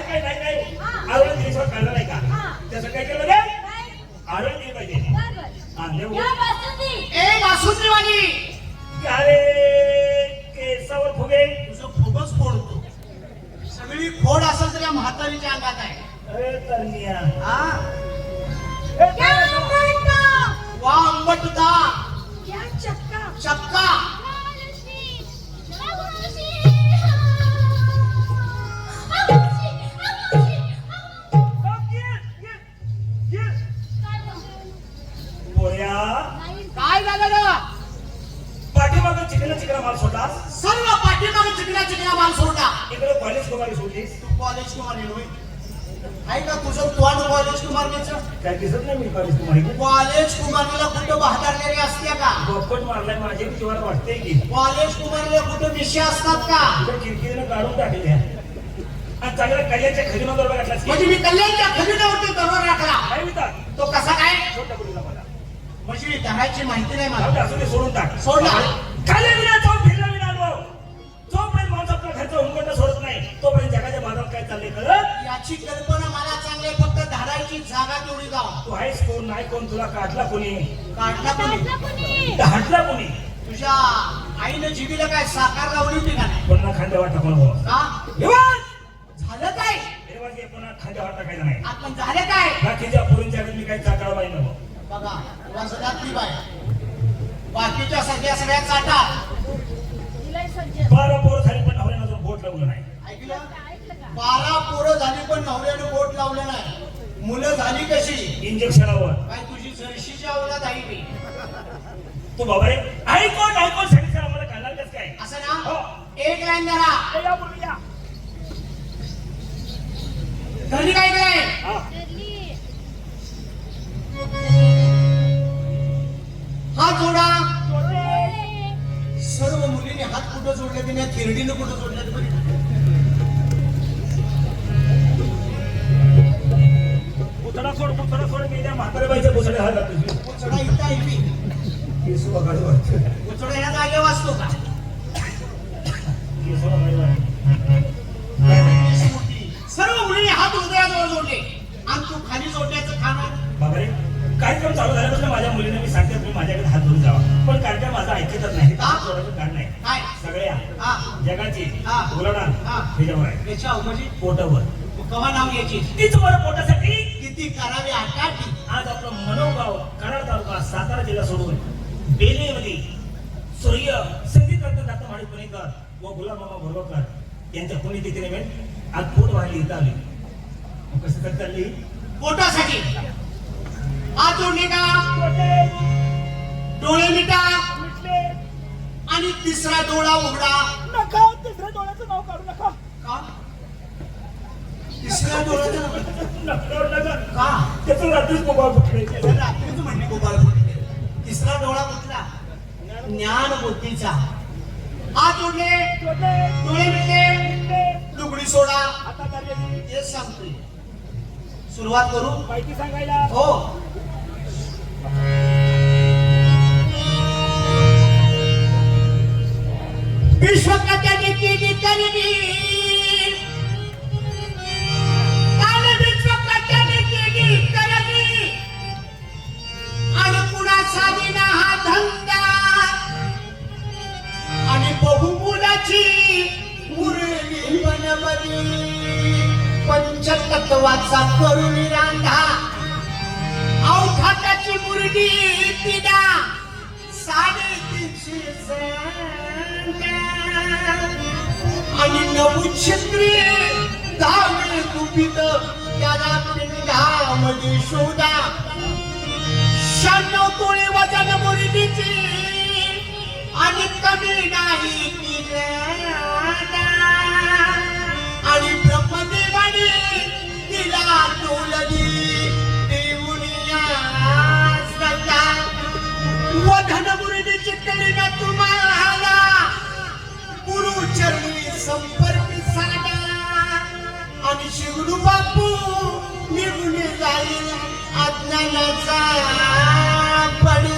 काय नाही काय दिवसावर काढलं नाही. का. त्याचं काय केलं दिली पाहिजे दिसत नाही मी कॉलेज कुमारी कॉलेज कुमारीला कुठं बहादरलेली असते का? बॉपट मारलाय माझे जीवाला वाटते की. कॉलेज कुमारीला कुठं विषय असतात का? खिडकीनं काढून टाकल्या आणि चांगल्या कल्याणच्या घातलास की म्हणजे मी कल्याणच्या खजिन्यावरती दरबार राखला काय म्हणतात तो कसा काय? मला. म्हणजे धरायची माहिती नाही जाऊ दे, मला असू दे, सोडून टाक. सोडला. खाली विना जाऊन अनुभव जोपर्यंत माणूस आपला खर्च हुंकट सोडत नाही तोपर्यंत जगाच्या बाजारात काय चाललंय कळत याची कल्पना चांगली धरायची जागा तेवढी गाव तू आहेस कोण नाही कोण तुला काढला कोणी? काढला कोणी? हटला कोणी? तुझ्या आईनं जीबीला काय साकार लावली होती का नाही? पुन्हा खांद्यावर टाकून भाऊ का? झालं काय? खांद्यावर टाकायचं नाही. आपण झालं काय? बाकीच्या पोरींच्या आधी मी काही चाकाळ पाहिजे नको. बघा तुला सगळ्यात ती बाय बाकीच्या सगळ्या सगळ्या चाटा. बारा पोरं झाली पण नवऱ्यानं अजून बोट लावलं नाही. ऐकलं? ऐकलं का? बारा पोरं झाली पण नवऱ्यानं बोट लावलं नाही. मुलं झाली कशी इंजेक्शनावर काय तुझी जर्शीची अवलाद आहे ती तू बाबा रे आई कोण आई कोण सांगितलं आम्हाला कसं काय असं ना हो. एक लाईन धरा ए, या मुली या. घरी काय काय हा. धरली. हा जोडा. सर्व मुलीने हात कुठं जोडले नाही थिरडीनं कुठं जोडले पुतळा सोड पुतळा सोड मी त्या म्हाताऱ्या बाईच्या पुतळ्या हात तुझी उचडा इथं केसू वाटतं जागेवर का? केसू वाटतं. सर्व मुलीने हात हृदयाजवळ जोडले. आणि तू खाली जोडण्याचं खाणं बाबा रे कार्यक्रम चालू झाल्यापासून माझ्या मुलीने मी सांगते तुम्ही माझ्याकडे हात धरून जावा. पण कार्यक्रम माझा ऐकतच नाही. कारण नाही. काय? सगळ्या हा. जगाची हा. उलाढाल हा. ह्याच्यावर आहे. याच्या म्हणजे पोटावर. कवा नाव घ्यायची? तीच बरं पोटासाठी किती करावी आटाटी आज आपलं मनोगाव कराड तालुका सातारा जिल्हा सोडून बेलेमध्ये सूर्य संगीत रत्न दत्त माळी पुणेकर व गुलाबमामा बोरवकर यांच्या पुण्यतिथीने वेळ आज पोट वाढली इथं आली. कसं तर चालली? पोटासाठी. हात जोडले का डोळे मिटा. आणि तिसरा डोळा उघडा. नका तिसऱ्या डोळ्याचं नाव काढू नका. का? तिसऱ्या डोळ्याचं नका नका का? त्याचं रात्रीच मोबाईल फुटले. त्याला रात्रीच म्हणली गोपाळ फुटले. तिसरा डोळा कुठला? ज्ञान बुद्धीचा. हात जोडले डोळे मिटले. लुगडी सोडा. आता तेच सांगतोय. सुरुवात करू? माहिती सांगायला? हो. विश्वकर्त्याने केली खरेदी साधीना हा धंदा. आणि बहुमुलाची मुरली बनवली. पंचतत्वाचा करून रांधा. अवघाताची मुरली तिला. साडेतीनशे आणि नऊ नवछत्री दहावे गुपित. त्याला पिंडामध्ये शोधा. शहाण्णव तोळे वजन मुरलीची आणि कमी नाही तिला. आणि ब्रह्मदेवाने तिला डोलली देऊनिया सदा वधन मुरलीची कळीना तुम्हाला. गुरुचरणी संपर्क साधा. आणि शिवडू बापू निघून जाईल अज्ञानाचा पडी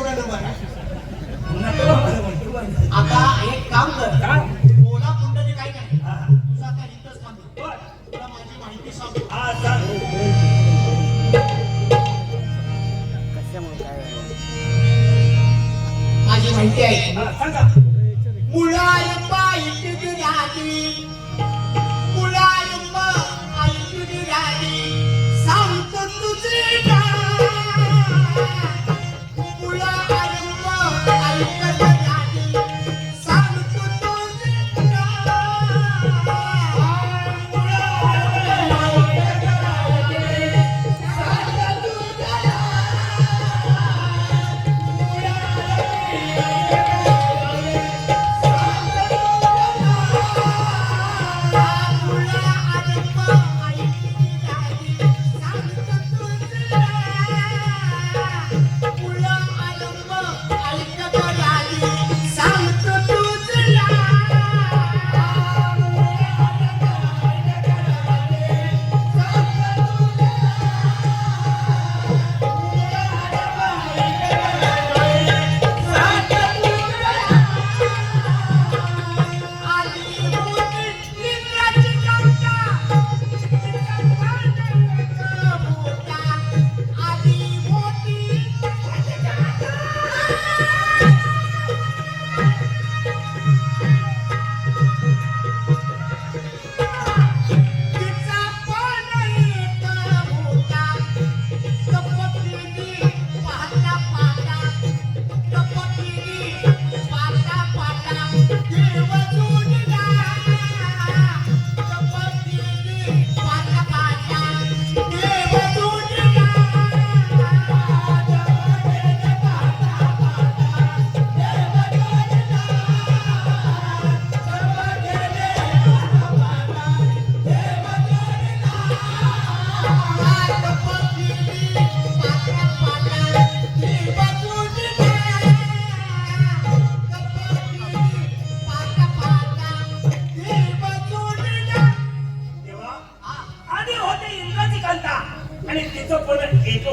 एवढा आता एक काम कर. बोला कुंड जे काही नाही. माझी माहिती सांगतो. माझी माहिती आहे. मुळा पाहिजे मुळा सांगतो तुझे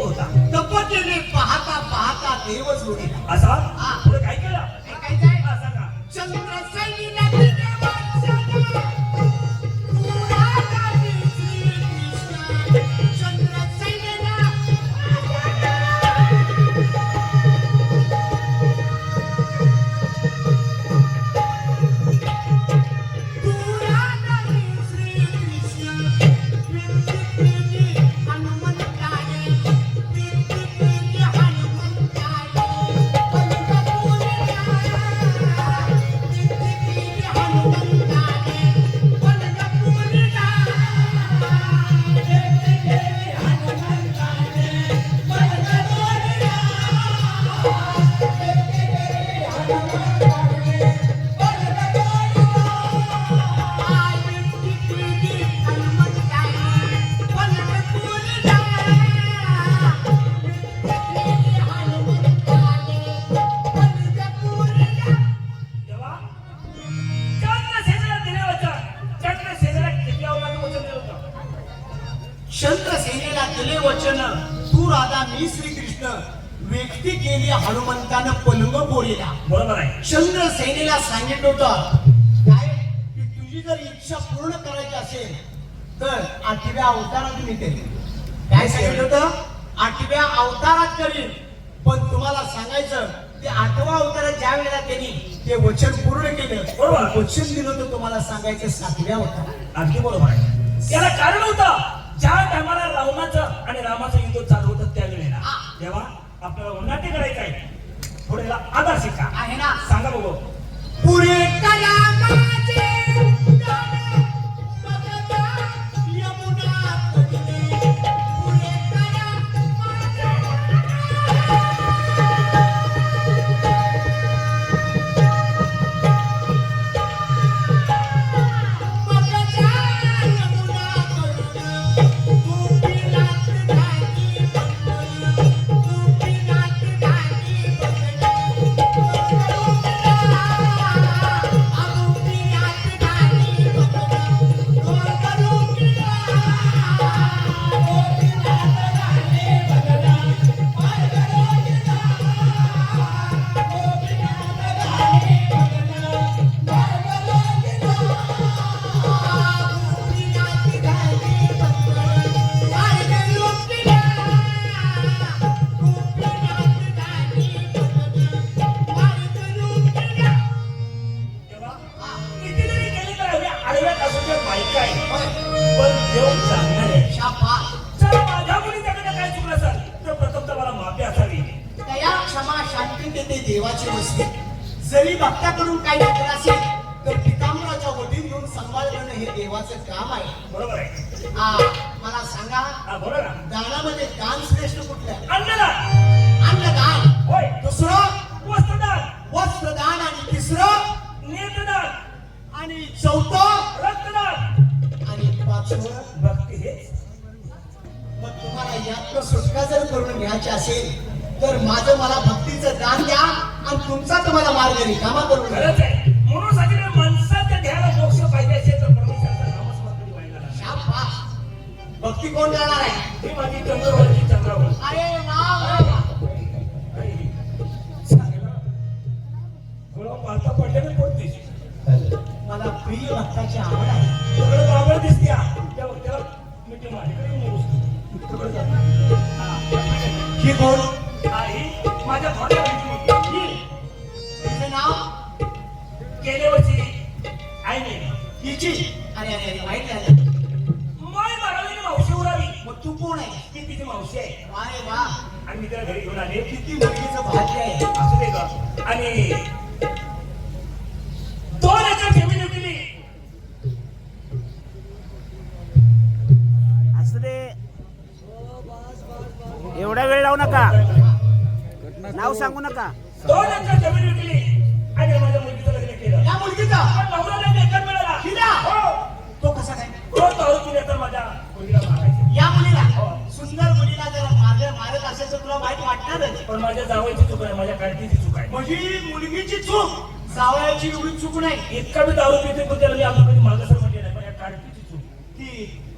होता. तपश्चर्येत पाहता पाहता देवच होती असा होतं तुम्हाला सांगायचं सातव्या अवतारात अगदी बरोबर आहे. त्याला कारण होतं ज्या टायमाला रावणाचं आणि रामाचं युद्ध चालू होतं त्यावेळेला. तेव्हा आपल्याला उन्नाटी करायचं आहे. थोडेला आधार शिका. आहे ना. सांगा बघू पुरे कला तर माझं मला भक्तीचं दान द्या आणि तुमचा तुम्हाला मार्ग रिकामा करून द्या खरंच आहे म्हणून सांगितलं माणसाच्या ध्याला मोक्ष पाहिजे असेल तर परमेश्वराचं नामस्मरण व्हायला लागेल. शाबास. भक्ती कोण करणार आहे ही माझी चंद्रवरची चंद्रावर अरे मला प्रिय भक्ताची आवड आहे बाबळ दिसते. त्या? तिकडं. ही कोण हिची अरे अरे वाईट झालं. माय मारावी मावशी उरावी मग तू कोण आहे? ती तिची मावशी आहे. वा रे वा आणि मी तिला घरी घेऊन आले. किती मुलगीचं भाग्य आहे. असू दे का आणि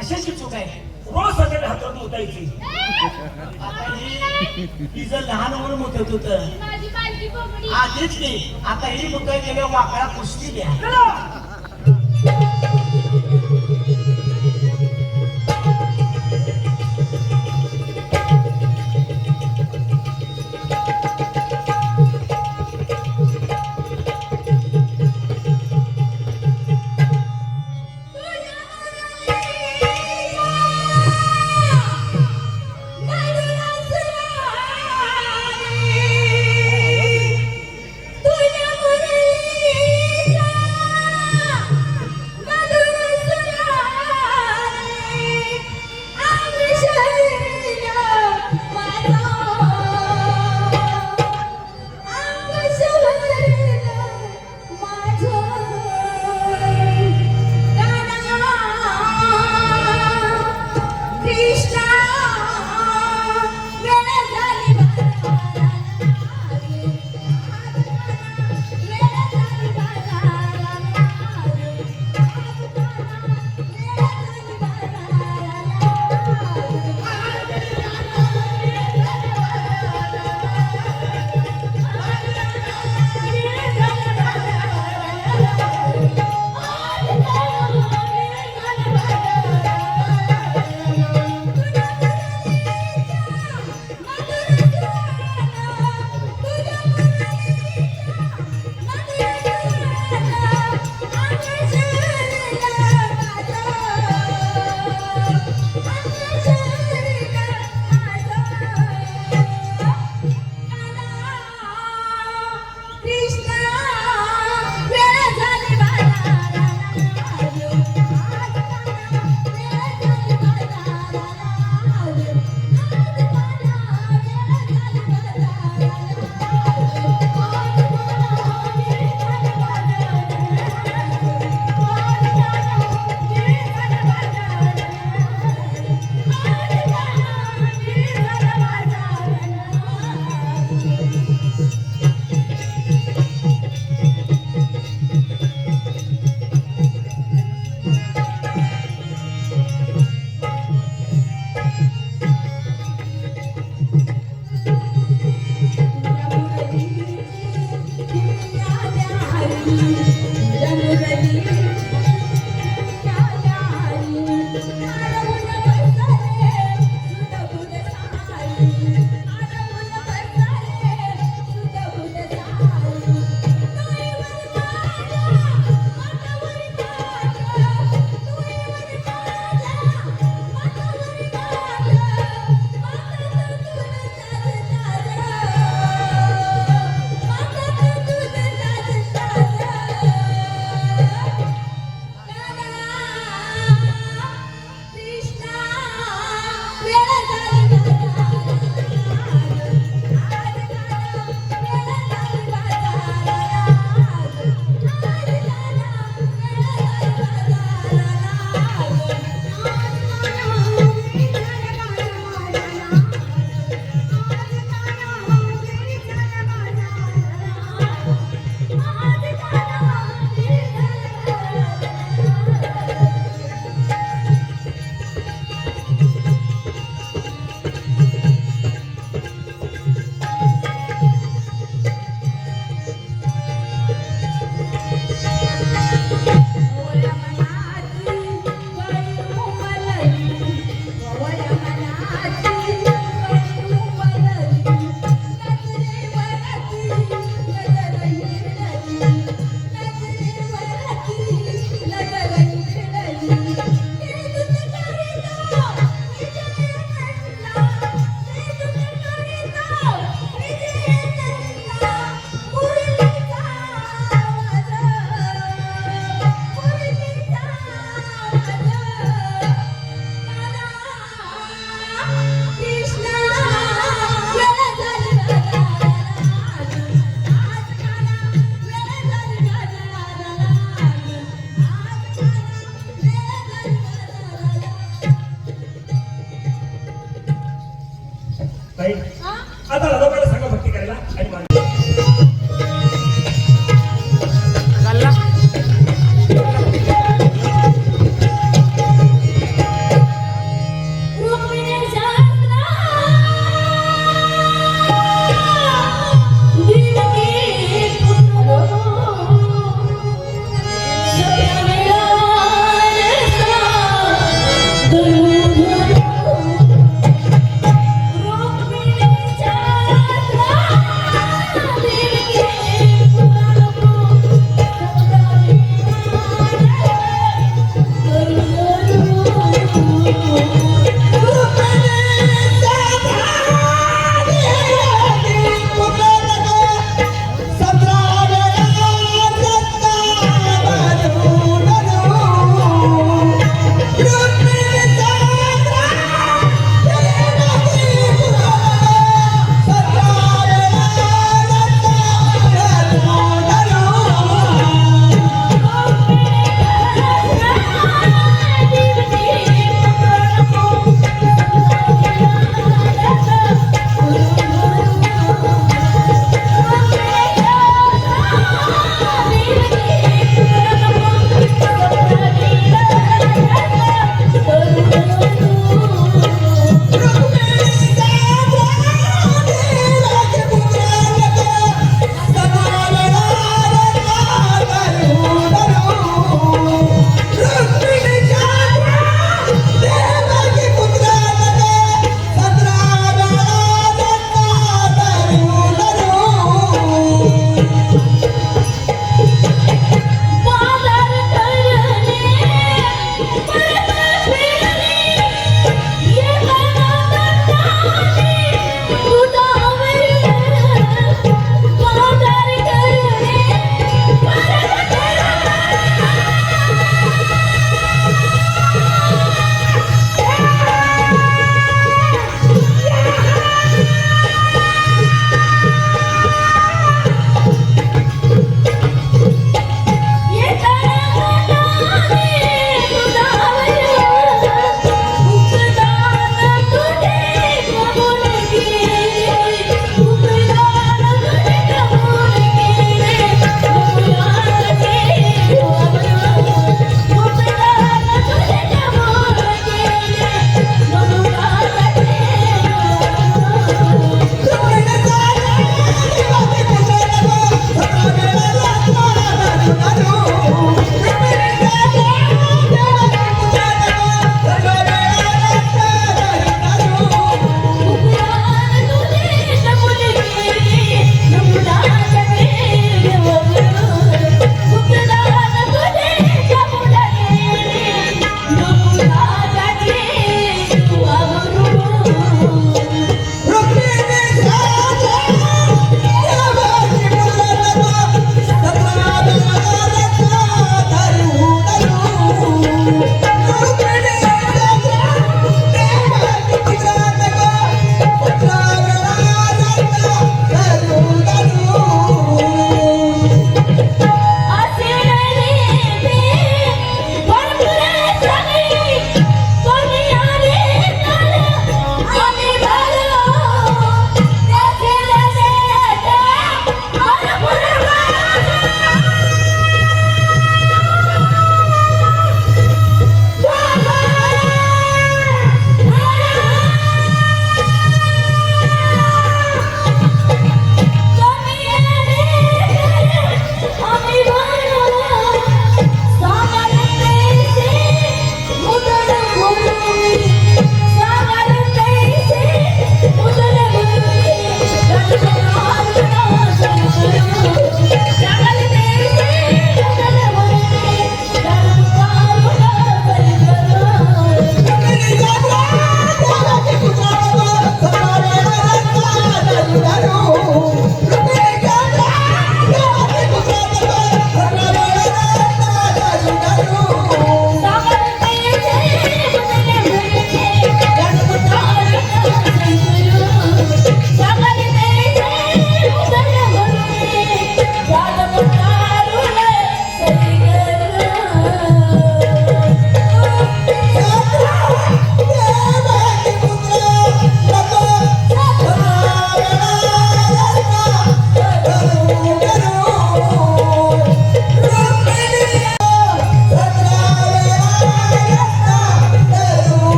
कशाची चूक आहे? रोज सगळ्या हातात मुतायची आता ही तिचं लहान म्हणून मुतत होत. आधीच नाही. आता ही मुताय गेल्या वाकडा कुस्ती द्या.